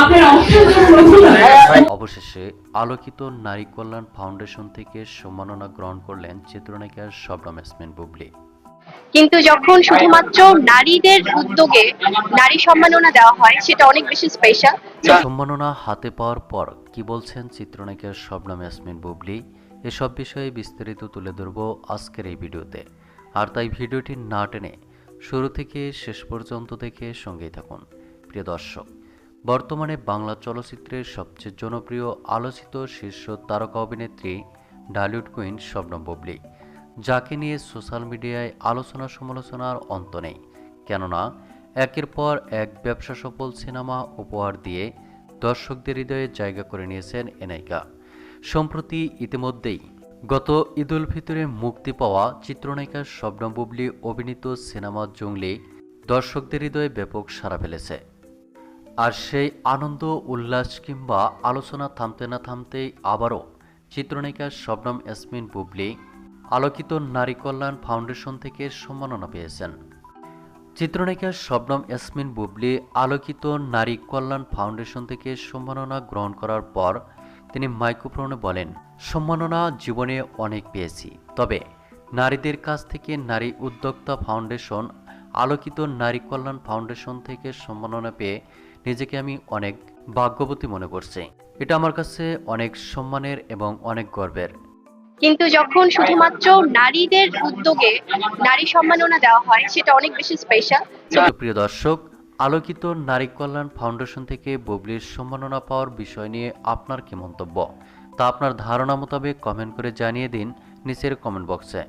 আপনার অসংখ্য ধন্যবাদ অবশেষে আলোকিত নারী কল্যাণ ফাউন্ডেশন থেকে সম্মাননা গ্রহণ করলেন চিত্রনায়িকা শবনম ইয়াসমিন বুবলি। কিন্তু যখন শুধুমাত্র নারীদের উদ্যোগে নারী সম্মাননা দেওয়া হয় সেটা অনেক বেশি স্পেশাল সম্মাননা হাতে পাওয়ার পর কি বলছেন চিত্রনায়িকা শবনম ইয়াসমিন বুবলি? এসব বিষয়ে বিস্তারিত তুলে ধরব আজকের এই ভিডিওতে। আর তাই ভিডিওটি না টেনে শুরু থেকে শেষ পর্যন্ত দেখে সঙ্গেই থাকুন। প্রিয় দর্শক, বর্তমানে বাংলা চলচ্চিত্রের সবচেয়ে জনপ্রিয় আলোচিত শীর্ষ তারকা অভিনেত্রী ডালিউড কুইন শবনম বুবলি, যাকে নিয়ে সোশ্যাল মিডিয়ায় আলোচনা সমালোচনার অন্ত নেই। কেননা, একের পর এক ব্যবসা সফল সিনেমা উপহার দিয়ে দর্শকদের হৃদয়ে জায়গা করে নিয়েছেন এনাইকা সম্প্রতি ইতিমধ্যেই গত ঈদুল ফিতরে মুক্তি পাওয়া চিত্রনায়িকা শবনম বুবলি অভিনীত সিনেমা জঙ্গলি দর্শকদের হৃদয়ে ব্যাপক সাড়া ফেলেছে। আর সেই আনন্দ, উল্লাস কিংবা আলোচনা থামতে না থামতেই আবারও চিত্রনায়িকা শবনম ইয়াসমিন বুবলি আলোকিত নারী কল্যাণ ফাউন্ডেশন থেকে সম্মাননা পেয়েছেন। চিত্রনায়িকা শবনম ইয়াসমিন বুবলি আলোকিত নারী কল্যাণ ফাউন্ডেশন থেকে সম্মাননা গ্রহণ করার পর তিনি মাইক্রোফোনে বলেন সম্মাননা জীবনে অনেক পেয়েছি। তবে নারীদের কাছ থেকে নারী উদ্যোক্তা ফাউন্ডেশন আলোকিত নারী কল্যাণ ফাউন্ডেশন থেকে সম্মাননা পেয়ে নিজেকে আমি অনেক ভাগ্যবতী মনে করছি। এটা আমার কাছে অনেক সম্মানের এবং অনেক গর্বের। কিন্তু যখন শুধুমাত্র নারীদের উদ্যোগে নারী সম্মাননা দেওয়া হয় সেটা অনেক বেশি স্পেশাল প্রিয় দর্শক আলোকিত নারী কল্যাণ ফাউন্ডেশন থেকে বুবলির সম্মাননা পাওয়ার বিষয় নিয়ে আপনার কি মন্তব্য? তা আপনার ধারণা মোতাবেক কমেন্ট করে জানিয়ে দিন নিচের কমেন্ট বক্সে।